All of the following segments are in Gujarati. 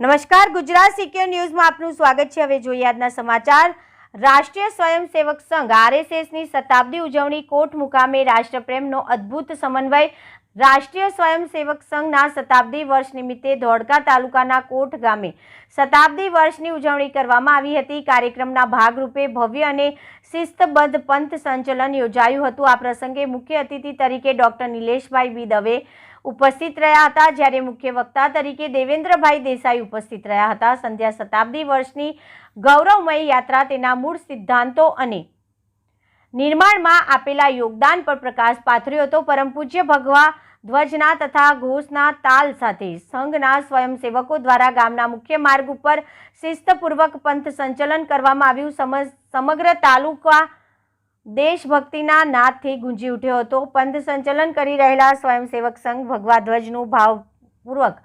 નમસ્કાર, ગુજરાત સિક્યોર ન્યૂઝમાં આપનું સ્વાગત છે. હવે જોઈએ આજના સમાચાર. રાષ્ટ્રીય સ્વયંસેવક સંઘ, આરએસએસની શતાબ્દી ઉજવણી કોટ મુકામે રાષ્ટ્રપ્રેમનો અદ્ભુત સમન્વય. રાષ્ટ્રીય સ્વયંસેવક સંઘના શતાબ્દી વર્ષ નિમિત્તે ધોળકા તાલુકાના કોટ ગામે શતાબ્દી વર્ષની ઉજવણી કરવામાં આવી હતી. કાર્યક્રમના ભાગરૂપે ભવ્ય અને શિસ્તબદ્ધ પંથ સંચલન યોજાયું હતું. આ પ્રસંગે મુખ્ય અતિથિ તરીકે ડોક્ટર નિલેશભાઈ બી દવે ઉપસ્થિત રહ્યા હતા. જ્યારે મુખ્ય વક્તા તરીકે દેવેન્દ્રભાઈ દેસાઈ ઉપસ્થિત રહ્યા હતા. સંધ્યા શતાબ્દી વર્ષની ગૌરવમય યાત્રા તેના મૂળ સિદ્ધાંતો અને નિર્માણમાં આપેલા યોગદાન પર પ્રકાશ પાથર્યો હતો. પરમ પૂજ્ય ભગવા ધ્વજના તથા ઘોષના તાલ સાથે સંઘના સ્વયંસેવકો દ્વારા ગામના મુખ્ય માર્ગ ઉપર શિસ્તપૂર્વક પંથ સંચલન કરવામાં આવ્યું. સમ- સમગ્ર તાલુકા દેશભક્તિના નાદથી ગુંજી ઉઠ્યો હતો. પંથ સંચલન કરી રહેલા સ્વયંસેવક સંઘ ભગવા ધ્વજનું ભાવપૂર્વક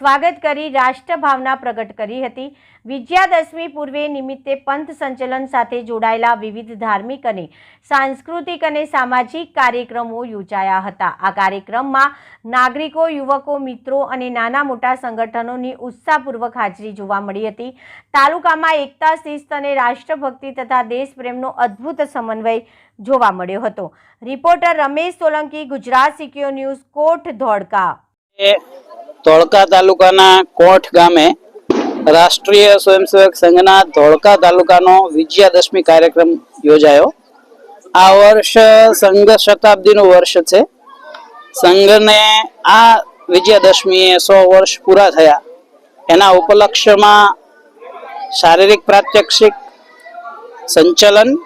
સ્વાગત કરી રાષ્ટ્રભાવના પ્રગટ કરી હતી. વિજયાદશમી પૂર્વે નિમિત્તે પંથ સંચલન સાથે જોડાયેલા વિવિધ ધાર્મિક અને સાંસ્કૃતિક અને સામાજિક કાર્યક્રમો યોજાયા હતા. આ કાર્યક્રમમાં નાગરિકો, યુવકો, મિત્રો અને નાના મોટા સંગઠનોની ઉત્સાહપૂર્વક હાજરી જોવા મળી હતી. તાલુકામાં એકતા, શિસ્ત અને રાષ્ટ્રભક્તિ તથા દેશપ્રેમનો અદ્ભુત સમન્વય જોવા મળ્યો હતો. રિપોર્ટર રમેશ સોલંકી, ગુજરાત સિક્યો ન્યૂઝ કોટ ધોળકા. ધોળકા તાલુકાના કોઠ ગામે રાષ્ટ્રીય સ્વયંસેવક સંઘના ધોળકા તાલુકાનો વિજયાદશમી કાર્યક્રમ યોજાયો. આ વર્ષ સંઘ શતાબ્દીનું વર્ષ છે. સંઘને આ વિજયાદશમીએ સો વર્ષ પૂરા થયા. એના ઉપલક્ષ્યમાં શારીરિક પ્રાત્યક્ષિક સંચલન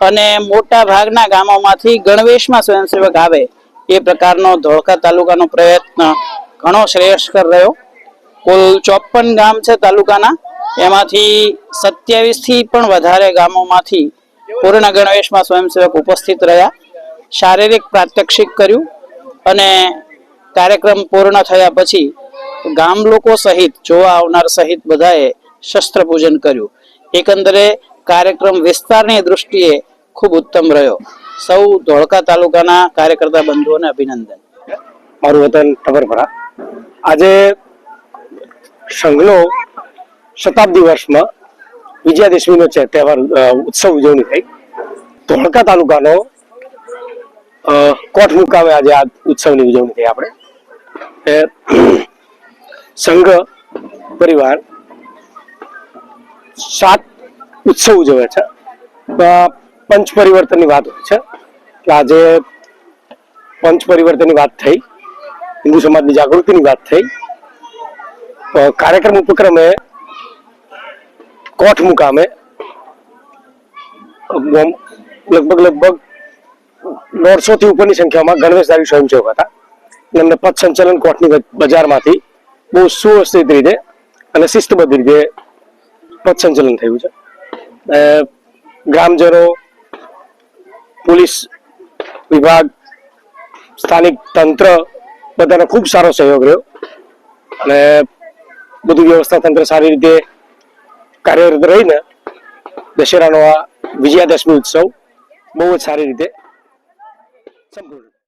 અને મોટા ભાગના ગામોમાંથી ગણવેશમાં સ્વયંસેવક આવે એ પ્રકારનો ધોળકા તાલુકાનો પ્રયત્ન ઘણો શ્રેયસ્કર રહ્યો. કુલ ચોપન ગામ છે તાલુકાના. એમાંથી સત્યાવીસથી પણ વધારે ગામોમાંથી પૂર્ણ ગણવેશમાં સ્વયંસેવક ઉપસ્થિત રહ્યા. શારીરિક, પ્રાત્યક્ષિક કર્યું અને કાર્યક્રમ પૂર્ણ થયા પછી ગામ લોકો સહિત, જોવા આવનાર સહિત બધાએ શસ્ત્ર પૂજન કર્યું. એકંદરે કાર્યક્રમ વિસ્તારની દૃષ્ટિએ ખૂબ ઉત્તમ રહ્યો. સૌ ધોળકા તાલુકાના કાર્યકર્તા બંધુઓને અભિનંદન. મારું વતન ટબરપરા આજે સંઘનો શતાબ્દી વર્ષમાં વિજયાદશમીનો છે તહેવાર ઉત્સવ ઉજવણી થઈ. ધોળકા તાલુકાનો કોઠ મુકામે આજે આ ઉત્સવની ઉજવણી થઈ આપણે. સંઘ પરિવાર સાત ઉત્સવ ઉજવે છે. પંચ પરિવર્તનની વાત હોય છે. એટલે આજે પંચ પરિવર્તનની વાત થઈ. હિન્દુ સમાજની જાગૃતિની વાત થઈ. કાર્યક્રમ ઉપક્રમે કોઠ મુકામે લગભગ લગભગ દોઢસો થી ઉપરની સંખ્યામાં ગણવેશધારી સ્વયંસેવક હતા. એમને પથ સંચાલન કોઠની બજારમાંથી બહુ સુવ્યવસ્થિત રીતે અને શિસ્તબદ્ધ રીતે પથ સંચલન થયું છે. ગ્રામજનો, પોલીસ વિભાગ, સ્થાનિક તંત્ર બધાનો ખૂબ સારો સહયોગ રહ્યો. અને બધું વ્યવસ્થા તંત્ર સારી રીતે કાર્યરત રહીને દશેરાનો આ વિજયાદશમી ઉત્સવ બહુ જ સારી રીતે સંપૂર્ણ